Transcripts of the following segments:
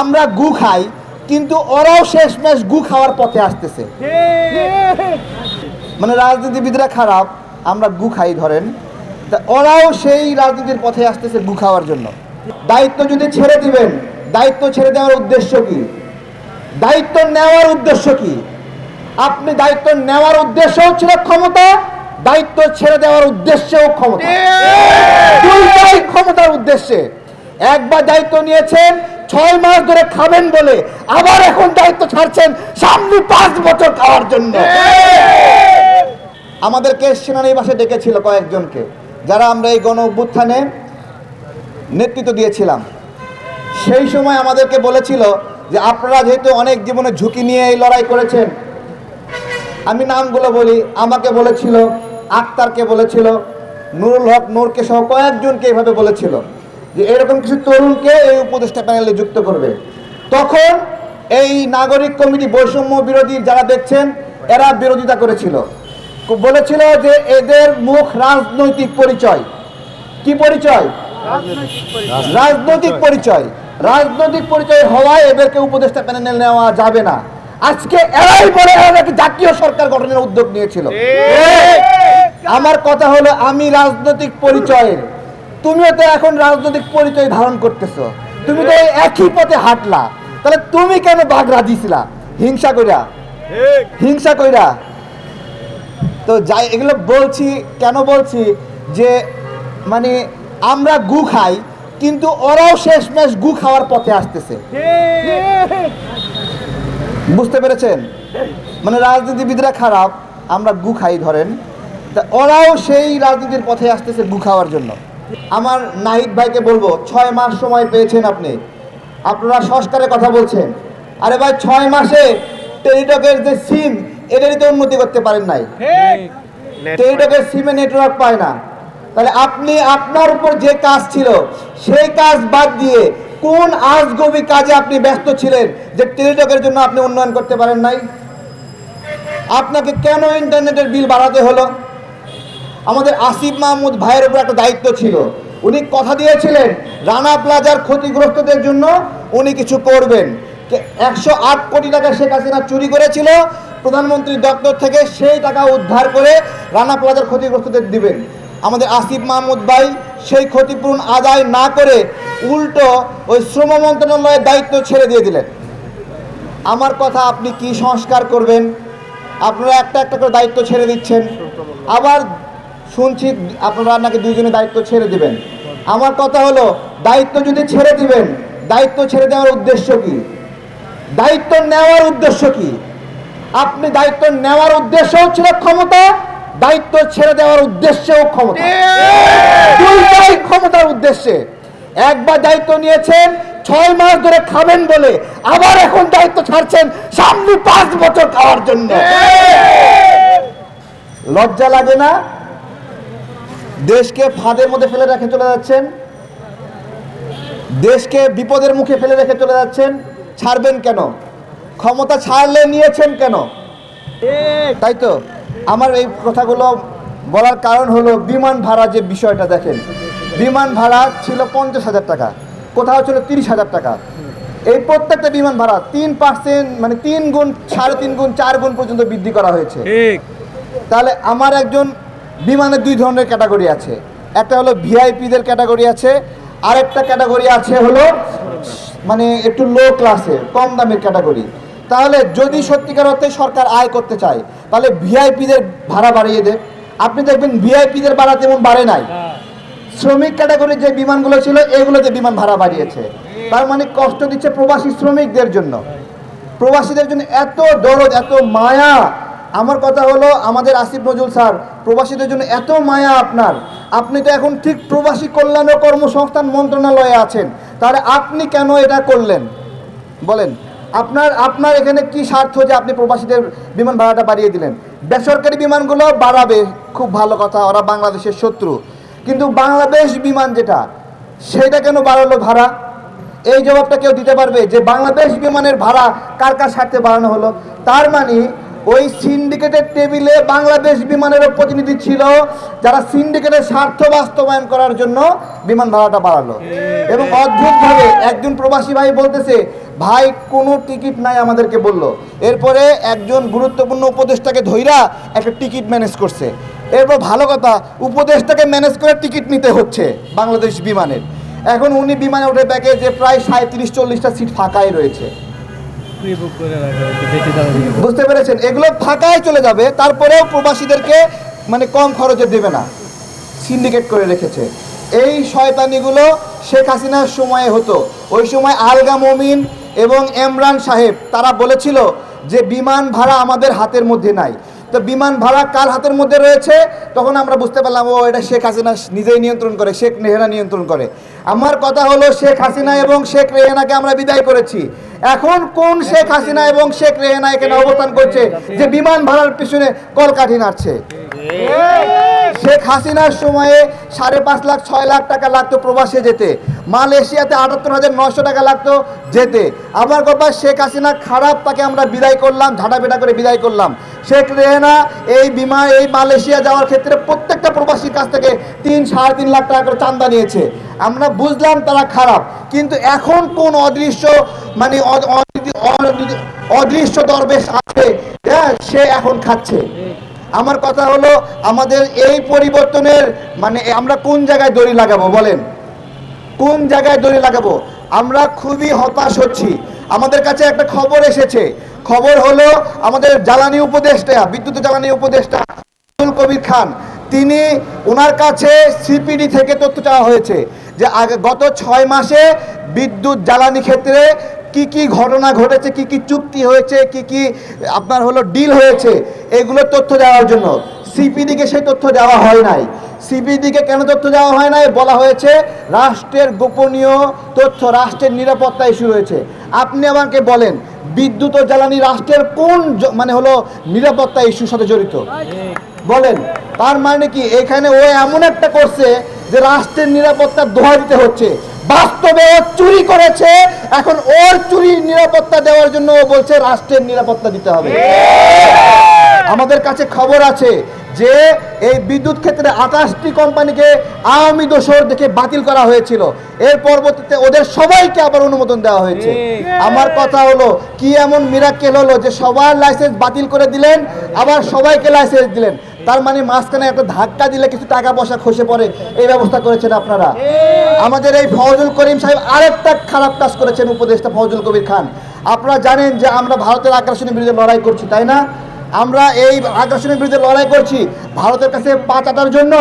আমরা গু খাই, কিন্তু ওরাও শেষমেশ গু খাওয়ার পথে আসতেছে। মানে রাজনীতিবিদরা খারাপ, আমরা গু খাই ধরেন। তা ওরাও সেই রাজনীতির পথে আসতেছে গু খাওয়ার জন্য। দায়িত্ব যদি ছেড়ে দিবেন, দায়িত্ব ছেড়ে দেওয়ার উদ্দেশ্য কি? দায়িত্ব নেওয়ার উদ্দেশ্য কি? আপনি দায়িত্ব নেওয়ার উদ্দেশ্যও ছিল ক্ষমতা, দায়িত্ব ছেড়ে দেওয়ার উদ্দেশ্যেও ক্ষমতা। ক্ষমতার উদ্দেশ্যে। একবার দায়িত্ব নিয়েছেন ছয় মাস ধরে খাবেন বলে আবার এখন দায়িত্ব ছাড়ছেন সামনে পাঁচ বছর খাওয়ার জন্য। আমাদেরকে সেনানিবাসে ডেকেছিল কয়েকজনকে, যারা আমরা এই গণ অভ্যুত্থানে নেতৃত্ব দিয়েছিলাম। সেই সময় আমাদেরকে বলেছিল যে, আপনারা যেহেতু অনেক জীবনে ঝুঁকি নিয়ে এই লড়াই করেছেন, আমি নামগুলো বলি। আমাকে বলেছিল, আক্তারকে বলেছিল, নুরুল হক নূরকে সহ কয়েকজনকে এইভাবে বলেছিল। যে এরকম কিছু তরুণকে এই উপদেষ্টা প্যানেলে যুক্ত করবে। তখন এই নাগরিক কমিটি বৈষম্য বিরোধী যারা দেখছেন এরা বিরোধিতা করেছিল। বলেছিল যে এদের মুখ রাজনৈতিক পরিচয়। কি পরিচয়? রাজনৈতিক পরিচয়। রাজনৈতিক পরিচয় হওয়ায় এদেরকে উপদেষ্টা প্যানেলে নেওয়া যাবে না। আজকে এরাই বলে এরা নাকি জাতীয় সরকার গঠনের উদ্যোগ নিয়েছিল। আমার কথা হলো আমি রাজনৈতিক পরিচয়ের তুমিও তো এখন রাজনৈতিক পরিচয় ধারণ করতেছো। তুমি তো একই পথে হাঁটলা। তাহলে তুমি কেন বাঘ রাজিছিলা? হিংসা কইরা। হিংসা কইরা। তো যাই এগুলো বলছি কেন বলছি? যে মানে আমরা গু খাই কিন্তু ওরাও শেষমেশ গু খাওয়ার পথে আসতেছে। বুঝতে পেরেছেন? মানে রাজনীতিবিদরা খারাপ আমরা গু খাই ধরেন। তা ওরাও সেই রাজনীতির পথে আসতেছে গু খাওয়ার জন্য। আমার নাহিদ ভাইকে বলব ছয় মাস সময় পেয়েছেন আপনি। আপনারা সংস্কারের কথা বলছেন। আরে ভাই ছয় মাসে টেলিটকের যে সিম এটারই তো উন্নতি করতে পারেন নাই। টেলিটকের সিমে নেটওয়ার্ক পায় না। তাহলে আপনি আপনার উপর যে কাজ ছিল সেই কাজ বাদ দিয়ে কোন আজগবি কাজে আপনি ব্যস্ত ছিলেন যে টেলিটকের জন্য আপনি উন্নয়ন করতে পারেন নাই? আপনাকে কেন ইন্টারনেটের বিল বাড়াতে হলো? আমাদের আসিফ মাহমুদ ভাইয়ের উপর একটা দায়িত্ব ছিল। উনি কথা দিয়েছিলেন, রানা প্লাজার ক্ষতিগ্রস্তদের জন্য উনি কিছু করবেন। একশো আট কোটি টাকা শেখ হাসিনা চুরি করেছিল, প্রধানমন্ত্রী দপ্তর থেকে সেই টাকা উদ্ধার করে রানা প্লাজার ক্ষতিগ্রস্তদের দিবেন। আমাদের আসিফ মাহমুদ ভাই সেই ক্ষতিপূরণ আদায় না করে উল্টো ওই শ্রম মন্ত্রণালয়ের দায়িত্ব ছেড়ে দিয়ে দিলেন। আমার কথা আপনি কি সংস্কার করবেন? আপনারা একটা একটা করে দায়িত্ব ছেড়ে দিচ্ছেন। আবার শুনছি আপনারা নাকি দুইজনে দায়িত্ব ছেড়ে দিবেন। আমার কথা হলো, দায়িত্ব যদি ছেড়ে দিবেন, দায়িত্ব ছেড়ে দেওয়ার উদ্দেশ্য কি? দায়িত্ব নেওয়ার উদ্দেশ্য কি? আপনি দায়িত্ব নেওয়ার উদ্দেশ্যও ছিল ক্ষমতা, দায়িত্ব ছেড়ে দেওয়ার উদ্দেশ্যেও ক্ষমতা। ক্ষমতার উদ্দেশ্যে। একবার দায়িত্ব নিয়েছেন, ছয় মাস ধরে খাবেন বলে, আবার এখন দায়িত্ব ছাড়ছেন সামনে পাঁচ বছর খাওয়ার জন্য। লজ্জা লাগে না? দেশকে ফাঁদের মধ্যে ফেলে রেখে চলে যাচ্ছেন। দেশকে বিপদের মুখে ফেলে রেখে চলে যাচ্ছেন। ছাড়বেন কেন? ক্ষমতা ছাড়লে নিয়েছেন কেন? তাই তো? আমার এই কথাগুলো বলার কারণ হলো বিমান ভাড়া যে বিষয়টা দেখেন। বিমান ভাড়া ছিল পঞ্চাশ হাজার টাকা কোথাও ছিল তিরিশ হাজার টাকা। এই প্রত্যেকটা বিমান ভাড়া তিন পার্সেন্ট মানে তিন গুণ সাড়ে তিন গুণ চার গুণ পর্যন্ত বৃদ্ধি করা হয়েছে। তাহলে আমার একজন বিমানে দুই ধরনের ক্যাটাগরি আছে। একটা হলো ভিআইপিদের ক্যাটাগরি আছে, আরেকটা ক্যাটাগরি আছে হলো মানে একটু লো ক্লাসের কম দামের ক্যাটাগরি। তাহলে যদি সত্যিকার অর্থে সরকার আয় করতে চায়, তাহলে ভিআইপিদের ভাড়া বাড়িয়ে দেয় আপনি দেখবেন ভিআইপিদের ভাড়া তেমন বাড়ে নাই। শ্রমিক ক্যাটাগরির যে বিমানগুলো ছিল, এগুলোতে বিমান ভাড়া বাড়িয়েছে। তার মানে কষ্ট দিচ্ছে প্রবাসী শ্রমিকদের জন্য। প্রবাসীদের জন্য এত দরদ, এত মায়া। আমার কথা হলো, আমাদের আসিফ নজরুল স্যার, প্রবাসীদের জন্য এত মায়া আপনার। আপনি তো এখন ঠিক প্রবাসী কল্যাণ ও কর্মসংস্থান মন্ত্রণালয়ে আছেন। তাহলে আপনি কেন এটা করলেন? বলেন, আপনার আপনার এখানে কি স্বার্থ যে আপনি প্রবাসীদের বিমান ভাড়াটা বাড়িয়ে দিলেন? বেসরকারি বিমানগুলো বাড়াবে, খুব ভালো কথা, ওরা বাংলাদেশের শত্রু। কিন্তু বাংলাদেশ বিমান যেটা, সেটা কেন বাড়ালো ভাড়া? এই জবাবটা কেউ দিতে পারবে যে বাংলাদেশ বিমানের ভাড়া কার কার স্বার্থে বাড়ানো হলো? তার মানে ওই সিন্ডিকেটের টেবিলে বাংলাদেশ বিমানেরও প্রতিনিধি ছিল, যারা সিন্ডিকেটের স্বার্থ বাস্তবায়ন করার জন্য বিমান ভাড়াটা বাড়ালো। এবং অদ্ভুতভাবে একজন প্রবাসী ভাই বলতেছে, ভাই, কোনো টিকিট নাই, আমাদেরকে বলল। এরপরে একজন গুরুত্বপূর্ণ উপদেষ্টাকে ধইরা একটা টিকিট ম্যানেজ করছে। এরপর ভালো কথা, উপদেষ্টাকে ম্যানেজ করে টিকিট নিতে হচ্ছে বাংলাদেশ বিমানের। এখন উনি বিমানে উঠে দেখে যে প্রায় সাঁত্রিশ চল্লিশটা সিট ফাঁকাই রয়েছে। বুঝতে পেরেছেন? এগুলো ফাঁকায় চলে যাবে, তারপরেও প্রবাসীদেরকে মানে কম খরচে দেবে না। সিন্ডিকেট করে রেখেছে। এই শয়তানিগুলো শেখ হাসিনার সময়ে হতো। ওই সময় আলগা মমিন এবং এমরান সাহেব, তারা বলেছিল যে বিমান ভাড়া আমাদের হাতের মধ্যে নাই। তো বিমান ভাড়া কার হাতের মধ্যে রয়েছে? তখন আমরা বুঝতে পারলাম, ও, এটা শেখ হাসিনা নিজেই নিয়ন্ত্রণ করে, শেখ রেহানা নিয়ন্ত্রণ করে। আমার কথা হলো, শেখ হাসিনা এবং শেখ রেহানাকে আমরা বিদায় করেছি। এখন কোন শেখ হাসিনা এবং শেখ রেহেনা এখানে অবস্থান করছে যে বিমান ভাড়ার পিছনে কলকাঠি নাড়ছে? শেখ হাসিনার সময়ে সাড়ে পাঁচ লাখ, ছয় লাখ টাকা লাগতো প্রবাসে যেতে। মালয়েশিয়াতে আটাত্তর হাজার নশো টাকা লাগতো যেতে। আমার কথা শেখ হাসিনা খারাপ তাকে আমরা বিদায় করলাম ঝাঁটা পেটা করে বিদায় করলাম। শেখ রেহানা এই বিমা এই মালয়েশিয়া যাওয়ার ক্ষেত্রে প্রত্যেকটা প্রবাসীর কাছ থেকে তিন সাড়ে তিন লাখ টাকা করে চান্দা নিয়েছে। আমরা বুঝলাম তারা খারাপ কিন্তু এখন কোন অদৃশ্য মানে অদ- অদ- অদ- অদৃশ্য দরবেশ আছে? হ্যাঁ, সে এখন খাচ্ছে। আমার কথা হলো আমাদের এই পরিবর্তনের মানে আমরা কোন জায়গায় দড়ি লাগাবো বলেন? কোন জায়গায় দড়ি লাগাবো? আমরা খুবই হতাশ হচ্ছি। আমাদের কাছে একটা খবর এসেছে খবর হলো আমাদের জ্বালানি উপদেষ্টা, বিদ্যুৎ জ্বালানি উপদেষ্টা আব্দুল কবির খান, তিনি ওনার কাছে সিপিডি থেকে তথ্য চাওয়া হয়েছে যে আগে গত ছয় মাসে বিদ্যুৎ জ্বালানি ক্ষেত্রে কি কি ঘটনা ঘটেছে, কি কি চুক্তি হয়েছে, কি কি আপনার হলো ডিল হয়েছে, এগুলো তথ্য দেওয়ার জন্য। সিপিডিকে সেই তথ্য দেওয়া হয় নাই। সিপিডিকে কেন তথ্য দেওয়া হয় নাই? বলা হয়েছে রাষ্ট্রের গোপনীয় তথ্য, রাষ্ট্রের নিরাপত্তা ইস্যু রয়েছে। আপনি আমাকে বলেন বিদ্যুৎ ও জ্বালানি রাষ্ট্রের কোন মানে হলো নিরাপত্তা ইস্যুর সাথে জড়িত? বলেন তার মানে কি? এখানে ও এমন একটা করছে যে রাষ্ট্রের নিরাপত্তা দোহা দিতে হচ্ছে। বাস্তবে ও চুরি করেছে এখন ওর চুরি নিরাপত্তা দেওয়ার জন্য ও বলছে রাষ্ট্রের নিরাপত্তা দিতে হবে। আমাদের কাছে খবর আছে যে এই বিদ্যুৎ ক্ষেত্রে আঠাশটি কোম্পানিকে আওয়ামী দোষর দেখে বাতিল করা হয়েছিল। এর পরবর্তীতে ওদের সবাইকে আবার অনুমোদন দেওয়া হয়েছে। আমার কথা হলো কি এমন মিরাক্কেল হলো যে সবার লাইসেন্স বাতিল করে দিলেন আবার সবাইকে লাইসেন্স দিলেন? তার মানে মাঝখানে একটা ধাক্কা দিলে কিছু টাকা পয়সা খসে পড়ে। এই ব্যবস্থা করেছেন আপনারা। আমাদের এই ফজল করিম সাহেব আরেকটা খারাপ কাজ করেছেন উপদেষ্টা ফজল কবির খান। আপনারা জানেন যে আমরা ভারতের আগ্রাসনের বিরুদ্ধে লড়াই করছি তাই না? আমরা এই আগ্রাসনের বিরুদ্ধে লড়াই করছি। ভারতের কাছে পা চাটার জন্য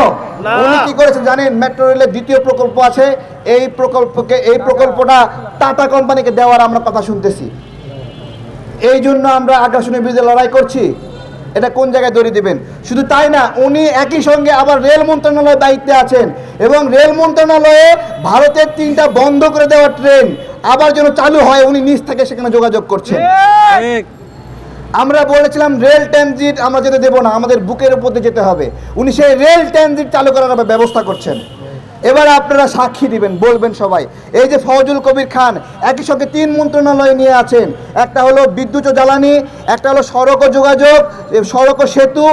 উনি কি করেছেন জানেন? মেট্রো রেলের দ্বিতীয় প্রকল্প আছে। এই প্রকল্পকে এই প্রকল্পটা টাটা কোম্পানিকে দেওয়ার আমরা কথা শুনতেছি। এই জন্য আমরা আগ্রাসনের বিরুদ্ধে লড়াই করছি। এটা কোন জায়গায় দড়ি দিবেন? শুধু তাই না উনি একই সঙ্গে আবার রেল মন্ত্রণালয়ের দায়িত্বে আছেন এবং রেল মন্ত্রণালয়ে ভারতের তিনটা বন্ধ করে দেওয়া ট্রেন আবার যেন চালু হয় উনি নিজ থেকে সেখানে যোগাযোগ করছেন। ঠিক। আমরা বলেছিলাম রেল ট্রানজিট আমরা যেতে দেবো না, আমাদের বুকের উপর দিয়ে যেতে হবে। উনি সেই রেল ট্রানজিট চালু করার ব্যবস্থা করছেন। এবার আপনারা সাক্ষী দিবেন, বলবেন সবাই। এই যে ফজল কবির খান, একই সঙ্গে তিন মন্ত্রণালয় নিয়ে আছেন। একটা হলো বিদ্যুৎ জ্বালানি, একটা হলো সড়ক ও যোগাযোগ সড়ক ও সেতু,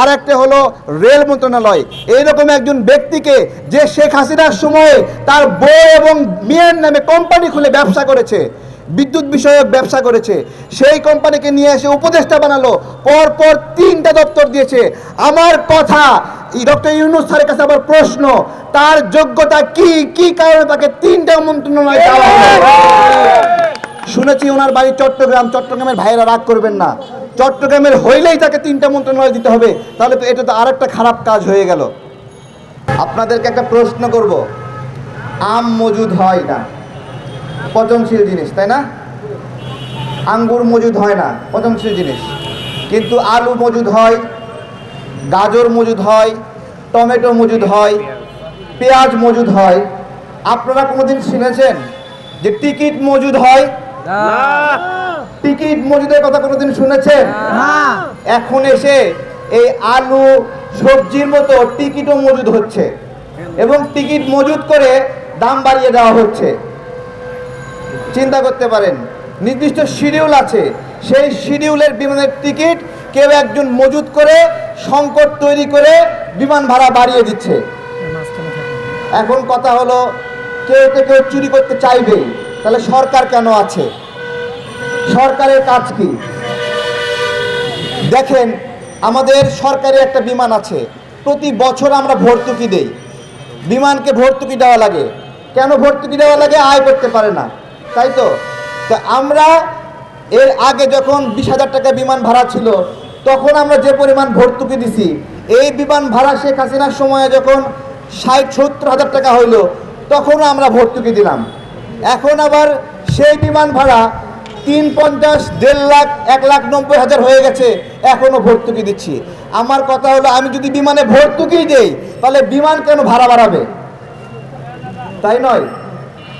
আর একটা হলো রেল মন্ত্রণালয়। এইরকম একজন ব্যক্তিকে যে শেখ হাসিনার সময়ে তার বউ এবং মেয়ের নামে কোম্পানি খুলে ব্যবসা করেছে বিদ্যুৎ বিষয়ক ব্যবসা করেছে। সেই কোম্পানিকে নিয়ে এসে উপদেষ্টা বানালো পর পর তিনটা দপ্তর দিয়েছে। আমার কথা ডক্টর ইউনুস স্যারের কাছে আবার প্রশ্ন, তার যোগ্যতা কি? কি কারণে তাকে তিনটা মন্ত্রণালয় দেওয়া শুনেছি ওনার বাড়ি চট্টগ্রাম। চট্টগ্রামের ভাইয়েরা রাগ করবেন না। চট্টগ্রামের হইলেই তাকে তিনটা মন্ত্রণালয় দিতে হবে। তাহলে তো এটা তো আরেকটা খারাপ কাজ হয়ে গেল। আপনাদেরকে একটা প্রশ্ন করব। আম মজুদ হয় না। পচনশীল জিনিস তাই না? আঙ্গুর মজুদ হয় না পচনশীল জিনিস। কিন্তু আলু মজুদ হয় গাজর মজুদ হয় টমেটো মজুদ হয় পেঁয়াজ মজুদ হয়। আপনারা কোনোদিন শুনেছেন যে টিকিট মজুদ হয়? টিকিট মজুদের কথা কোনোদিন শুনেছেন? এখন এসে এই আলু সবজির মতো টিকিটও মজুদ হচ্ছে। এবং টিকিট মজুদ করে দাম বাড়িয়ে দেওয়া হচ্ছে। চিন্তা করতে পারেন। নির্দিষ্ট শিডিউল আছে। সেই শিডিউলের বিমানের টিকিট কেউ একজন মজুত করে, সংকট তৈরি করে বিমান ভাড়া বাড়িয়ে দিচ্ছে। এখন কথা হলো, কেউ তো কেউ চুরি করতে চাইবে। তাহলে সরকার কেন আছে? সরকারের কাজ কি? দেখেন, আমাদের সরকারি একটা বিমান আছে। প্রতি বছর আমরা ভর্তুকি দেই। বিমানকে ভর্তুকি দেওয়া লাগে। কেন ভর্তুকি দেওয়া লাগে? আয় করতে পারে না। তাই তো? তো আমরা এর আগে যখন বিশ হাজার টাকা বিমান ভাড়া ছিল, তখন আমরা যে পরিমাণ ভর্তুকি দিছি, এই বিমান ভাড়া শেখ হাসিনার সময়ে যখন ষাট, সত্তর হাজার টাকা হইল, তখনও আমরা ভর্তুকি দিলাম। এখন আবার সেই বিমান ভাড়া তিন পঞ্চাশ, দেড় লাখ, এক লাখ নব্বই হাজার হয়ে গেছে, এখনও ভর্তুকি দিচ্ছি। আমার কথা হলো, আমি যদি বিমানে ভর্তুকি দেই, তাহলে বিমান কেন ভাড়া বাড়াবে? তাই নয়?